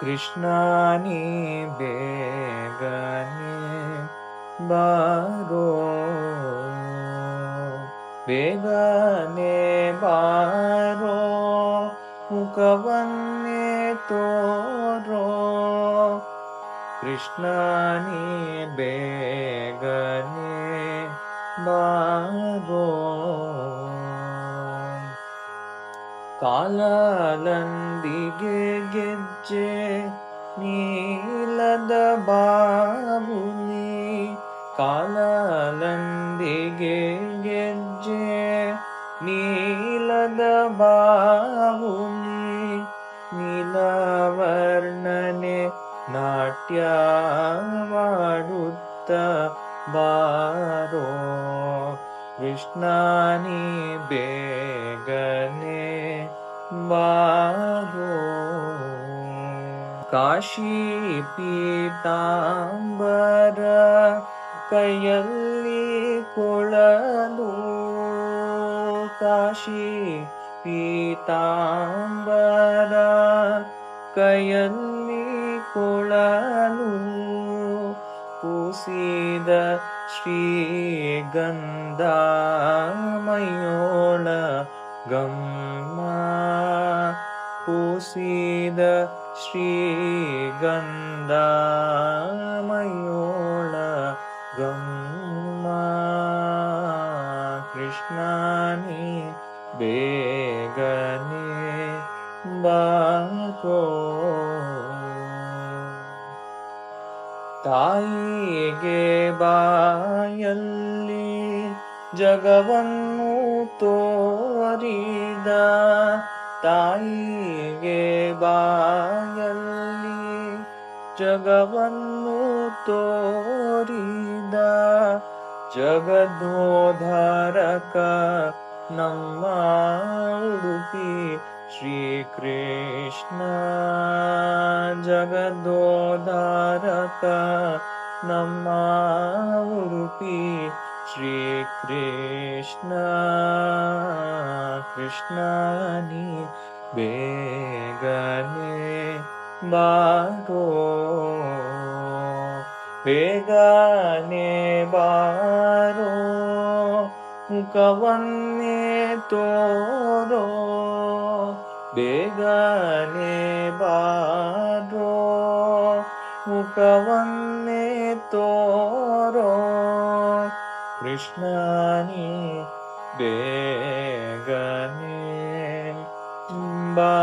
कृष्णानि बेगने बारो। बेगने बारो मुकवन्ने तोरो। कृष्णानि बेगने बारो। ಕಾಲಂದಿಗೆ ಗೆಜ್ಜೆ ನೀಲದ ಬಾಬುಲಿ ಕಾಲಾಲಂದಿಗೆ ಗೆಜ್ಜೆ ನೀಲದ ಬಾಬುಲಿ ನೀಲವರ್ಣನೆ ನಾಟ್ಯ ಮಾಡುತ್ತ ಬಾರೋ. ಕೃಷ್ಣಾನಿ ಬೇಗನೆ ಬಾರೋ. ಕಾಶಿ पीताम्बर ಕೈಯಲ್ಲಿ ಕೊಳಲು. ಕಾಶಿ ಪೀತಾಂಬರ ಕೈಯಲ್ಲಿ ಕೊಳಲು. ಪೂಸಿದ ಶ್ರೀಗಂಧ ಮಯೋಳ ಗಮ್ಮ ಪೂಸಿದ ಶ್ರೀಗಂಧ ಮೈಯೋಳ ಗಮ್ಮ ಕೃಷ್ಣನಿ ಬೇಗನೆ ಬಾರೋ ತಾಯಿಗೆ ಬಾಯಲ್ಲಿ ಜಗವನ್ನು ತೋರಿದ ತಾಯಿಗೆ ಬಾಯಲ್ಲಿ ಜಗವನ್ನು ತೋರಿದ ಜಗದೋಧಾರಕ ನಮ್ಮ ಉಡುಪಿ ಶ್ರೀಕೃಷ್ಣ. ಜಗದೋಧಾರಕ ನಮ್ಮ ಉಡುಪಿ श्री कृष्ण कृष्णानि बेगने बारो बेगने बारो कवन्ने तोरो। बेगने बारो कवन्ने तोरो। कृष्णानि देवनि किम्बा